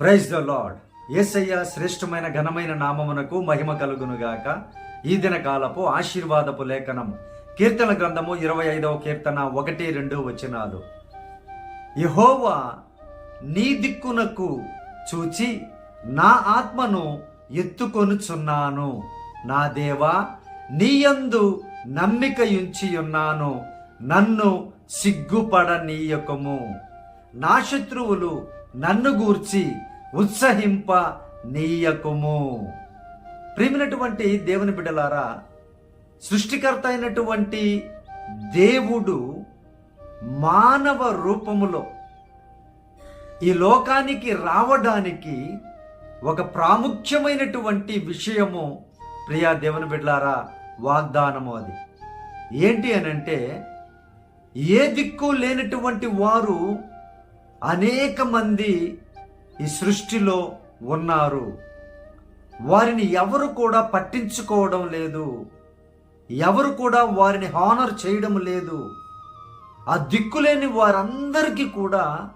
Praise the lord యేసయ్య శ్రేష్టమైన ఘనమైన నామమునకు మహిమ కలుగునుగాక. ఈ దిన కాలపు ఆశీర్వాదపు లేఖనం. కీర్తన గ్రంథము ఇరవై ఐదవ కీర్తన ఒకటి రెండు వచనాలు. యహోవా నీ దిక్కునకు చూచి నా ఆత్మను ఎత్తుకొనుచున్నాను. నా దేవా నీయందు నమ్మిక ఉన్నాను నన్ను సిగ్గుపడనీయకము. నా శత్రువులు నన్ను గూర్చి ఉత్సహింప నీయకము. ప్రేమినటువంటి దేవుని బిడ్డలారా సృష్టికర్త అయినటువంటి దేవుడు మానవ రూపములో ఈ లోకానికి రావడానికి ఒక ప్రాముఖ్యమైనటువంటి విషయము ప్రియా దేవుని బిడ్డలారా వాగ్దానము అది. ఏంటి అనంటే ఏ దిక్కు లేనటువంటి వారు అనేక మంది ఈ సృష్టిలో ఉన్నారు. వారిని ఎవరు కూడా పట్టించుకోవడం లేదు. ఎవరు కూడా వారిని హానర్ చేయడం లేదు. ఆ దిక్కులేని వారందరికీ కూడా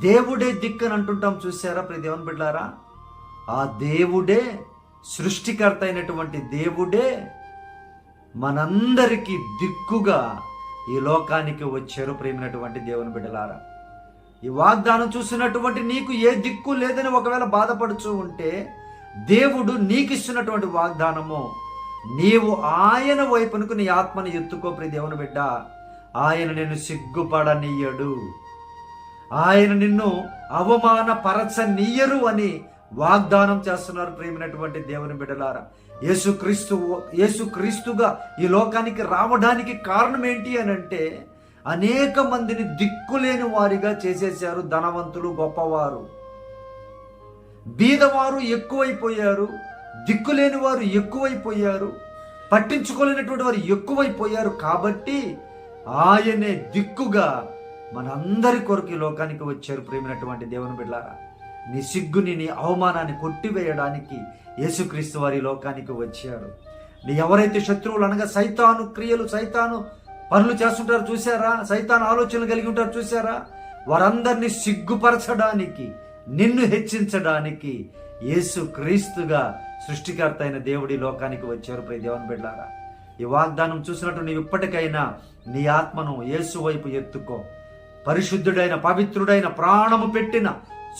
దేవుడే దిక్కు అని అంటుంటాం చూసారా ప్రతి దేవుని బిడ్డారా? ఆ దేవుడే సృష్టికర్త అయినటువంటి దేవుడే మనందరికీ దిక్కుగా ఈ లోకానికి వచ్చారు ప్రేమినటువంటి దేవుని బిడ్డలారా. ఈ వాగ్దానం చూసినటువంటి నీకు ఏ దిక్కు లేదని ఒకవేళ బాధపడుచు ఉంటే దేవుడు నీకు ఇస్తున్నటువంటి వాగ్దానము నీవు ఆయన వైపునకు నీ ఆత్మను ఎత్తుకో ప్రియ దేవుని బిడ్డ. ఆయన నిన్ను సిగ్గుపడనీయడు. ఆయన నిన్ను అవమానపరచనీయరు అని వాగ్దానం చేస్తున్నారు ప్రేమినటువంటి దేవుని బిడ్డలారా. యేసుక్రీస్తు యేసుక్రీస్తుగా ఈ లోకానికి రావడానికి కారణం ఏంటి అని అంటే అనేక మందిని దిక్కులేని వారిగా చేసేశారు ధనవంతులు గొప్పవారు. బీదవారు ఎక్కువైపోయారు దిక్కులేని వారు ఎక్కువైపోయారు పట్టించుకోలేనటువంటి వారు ఎక్కువైపోయారు కాబట్టి ఆయనే దిక్కుగా మనందరి కొరకు లోకానికి వచ్చారు ప్రేమినటువంటి దేవుని బిడ్డారా నీ సిగ్గుని నీ అవమానాన్ని కొట్టివేయడానికి యేసుక్రీస్తు వారి లోకానికి వచ్చాడు నీ ఎవరైతే శత్రువులు అనగా సైతాను క్రియలు సైతాను పనులు చేస్తుంటారు చూసారా సైతాన్ ఆలోచనలు కలిగి ఉంటారు చూసారా వారందరినీ సిగ్గుపరచడానికి నిన్ను హెచ్చించడానికి యేసు క్రీస్తుగా సృష్టికర్త అయిన దేవుడి లోకానికి వచ్చారు ప్రతి దేవుని బిడ్డారా ఈ వాగ్దానం చూసినట్టు నీవు ఇప్పటికైనా నీ ఆత్మను యేసు వైపు ఎత్తుకో. పరిశుద్ధుడైన పవిత్రుడైన ప్రాణము పెట్టిన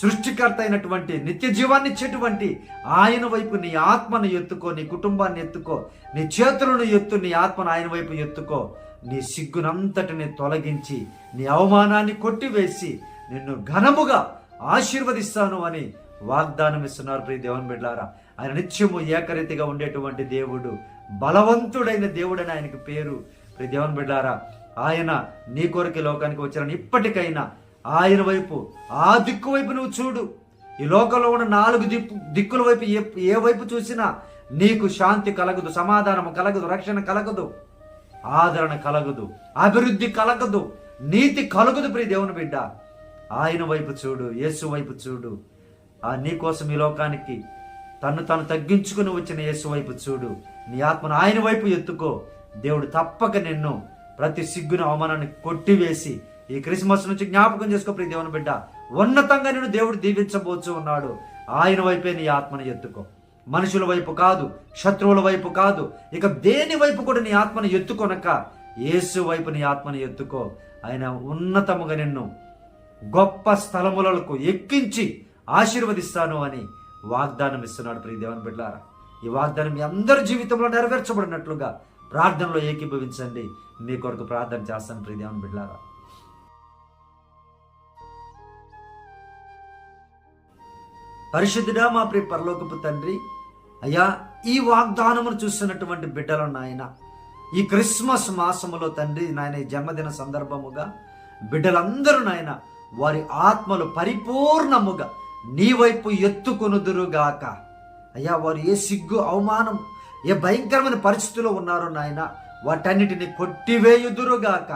సృష్టికర్త అయినటువంటి నిత్య జీవాన్ని ఇచ్చేటువంటి ఆయన వైపు నీ ఆత్మను ఎత్తుకో నీ కుటుంబాన్ని ఎత్తుకో నీ చేతులను ఎత్తు నీ ఆత్మను ఆయన వైపు ఎత్తుకో. నీ సిగ్గునంతటిని తొలగించి నీ అవమానాన్ని కొట్టివేసి నిన్ను ఘనముగా ఆశీర్వదిస్తాను అని వాగ్దానం ఇస్తున్నారు ప్రియ దేవుని బిడ్డారా. ఆయన నిత్యము ఏకరీతిగా ఉండేటువంటి దేవుడు బలవంతుడైన దేవుడని ఆయనకు పేరు. ప్రియ దేవుని బిడ్డారా ఆయన నీ కొరకి లోకానికి వచ్చారని ఇప్పటికైనా ఆయన వైపు ఆ దిక్కు వైపు నువ్వు చూడు. ఈ లోకంలో ఉన్న నాలుగు దిక్కు దిక్కుల వైపు ఏ ఏ వైపు చూసినా నీకు శాంతి కలగదు సమాధానము కలగదు రక్షణ కలగదు. ఆదరణ కలగదు అభివృద్ధి కలగదు నీతి కలగదు ప్రియ దేవుని బిడ్డ. ఆయన వైపు చూడు యేసు వైపు చూడు. ఆ నీ కోసం ఈ లోకానికి తను తను తగ్గించుకుని వచ్చిన యేసు వైపు చూడు. నీ ఆత్మను ఆయన వైపు ఎత్తుకో. దేవుడు తప్పక నిన్ను ప్రతి సిగ్గును అవమానాన్ని కొట్టివేసి ఈ క్రిస్మస్ నుంచి జ్ఞాపకం చేసుకో ప్రియ దేవుని బిడ్డ. ఉన్నతంగా నేను దేవుడు దీవించబోచు ఉన్నాడు. ఆయన వైపే నీ ఆత్మను ఎత్తుకో. మనుషుల వైపు కాదు శత్రువుల వైపు కాదు ఇక దేని వైపు కూడా నీ ఆత్మను ఎత్తుకొనక యేసు వైపు నీ ఆత్మను ఎత్తుకో. ఆయన ఉన్నతముగా నిన్ను గొప్ప స్థలములకు ఎక్కించి ఆశీర్వదిస్తాను అని వాగ్దానం ఇస్తున్నాడు ప్రియ దేవుని బిడ్డారా ఈ వాగ్దానం మీ అందరి జీవితంలో నెరవేర్చబడినట్లుగా ప్రార్థనలో ఏకీభవించండి. మీ కొరకు ప్రార్థన చేస్తాను ప్రియ దేవన్ బిడ్డారా పరిశుద్ధుడా మా ప్రియ పరలోకపు తండ్రి అయ్యా ఈ వాగ్దానమును చూస్తున్నటువంటి బిడ్డలు నాయన ఈ క్రిస్మస్ మాసములో తండ్రి నాయన ఈ జన్మదిన సందర్భముగా బిడ్డలందరూ నాయన వారి ఆత్మలు పరిపూర్ణముగా నీ వైపు ఎత్తుకొనుదురుగాక. అయ్యా వారు ఏ సిగ్గు అవమానం ఏ భయంకరమైన పరిస్థితుల్లో ఉన్నారో నాయన వాటన్నిటిని కొట్టివేయుదురుగాక.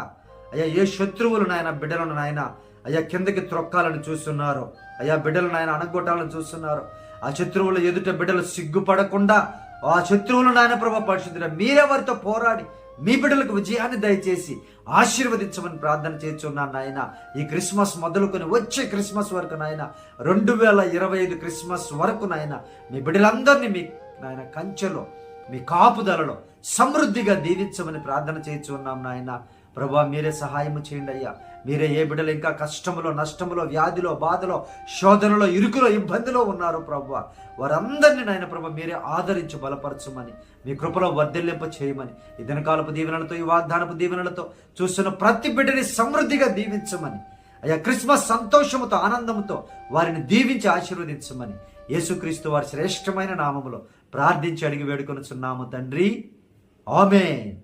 అయ్యా ఏ శత్రువులు నాయన బిడ్డలను నాయన అయ్యా కిందకి త్రొక్కాలని చూస్తున్నారు అయ్యా బిడ్డలు నాయన అనగొట్టాలని చూస్తున్నారు ఆ శత్రువుల ఎదుట బిడ్డలు సిగ్గుపడకుండా ఆ శత్రువులు నాయన ప్రభ పరిశుద్ధుడ మీరెవరితో పోరాడి మీ బిడ్డలకు విజయాన్ని దయచేసి ఆశీర్వదించమని ప్రార్థన చేస్తున్నాను నాయన. ఈ క్రిస్మస్ మొదలుకొని వచ్చే క్రిస్మస్ వరకు నాయన రెండు వేల ఇరవై ఐదు క్రిస్మస్ వరకు నాయన మీ బిడ్డలందరినీ మీ నాయన కంచెలో మీ కాపుదలలో సమృద్ధిగా దీవించమని ప్రార్థన చేస్తున్నాం నాయన. ప్రభా మీరే సహాయం చేయండి అయ్యా. మీరే ఏ బిడ్డలు ఇంకా కష్టములో నష్టములో వ్యాధిలో బాధలో శోధనలో ఇరుకులో ఇబ్బందిలో ఉన్నారు ప్రభు వారందరినీ నాయన ప్రభు మీరే ఆదరించి బలపరచమని మీ కృపలో వర్ధిల్లింప చేయమని ఈ దినకాలపు దీవెనలతో ఈ వాగ్దానపు దీవెనలతో చూస్తున్న ప్రతి బిడ్డని సమృద్ధిగా దీవించమని అయ్యా క్రిస్మస్ సంతోషముతో ఆనందముతో వారిని దీవించి ఆశీర్వదించమని యేసుక్రీస్తు వారి శ్రేష్టమైన నామములో ప్రార్థించి అడిగి వేడుకొనుచున్నాము తండ్రి. ఆమెన్.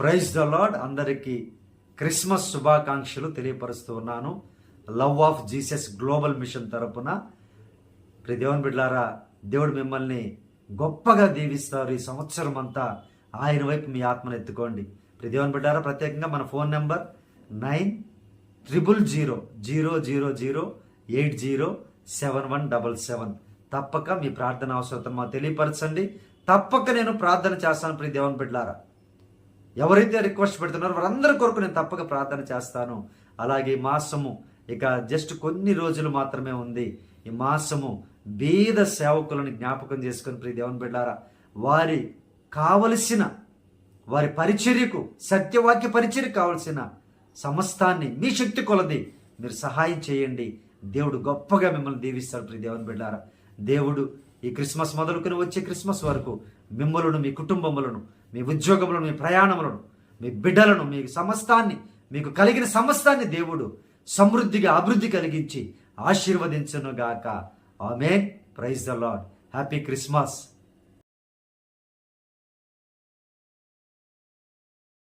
ప్రైజ్ ద లార్డ్ అందరికీ క్రిస్మస్ శుభాకాంక్షలు తెలియపరుస్తూ ఉన్నాను. Love of Jesus global mission తరపున. ప్రియ దేవుని బిడ్లారా దేవుడు మిమ్మల్ని గొప్పగా దీవిస్తారు ఈ సంవత్సరం అంతా. ఆయన వైపు మీ ఆత్మను ఎత్తుకోండి. ప్రియ దేవుని బిడ్డారా ప్రత్యేకంగా మన phone number nine triple zero zero zero zero eight zero seven one double seven. తప్పక మీ ప్రార్థన అవసరం మాకు తెలియపరచండి. తప్పక నేను ప్రార్థన చేస్తాను ప్రియ దేవుని బిడ్డారా ఎవరైతే రిక్వెస్ట్ పెడుతున్నారో వారందరి కొరకు నేను తప్పక ప్రార్థన చేస్తాను. అలాగే ఈ మాసము ఇక జస్ట్ కొన్ని రోజులు మాత్రమే ఉంది. ఈ మాసము బీద సేవకులను జ్ఞాపకం చేసుకుని ప్రియ దేవుని బిడ్డారా వారి కావలసిన వారి పరిచర్యకు సత్యవాక్య పరిచర్య కావలసిన సమస్తాన్ని మీ శక్తి కొలది మీరు సహాయం చేయండి. దేవుడు గొప్పగా మిమ్మల్ని దీవిస్తాడు ప్రియ దేవుని బిడ్డారా. దేవుడు ఈ క్రిస్మస్ మొదలుకొని వచ్చే క్రిస్మస్ వరకు మిమ్మలను మీ కుటుంబములను మీ ఉద్యోగములను మీ ప్రయాణములను మీ బిడ్డలను మీ సమస్తాన్ని మీకు కలిగిన సమస్తాన్ని దేవుడు సమృద్ధిగా అభివృద్ధి కలిగించి ఆశీర్వదించునుగాక. గాక praise the lord happy Christmas.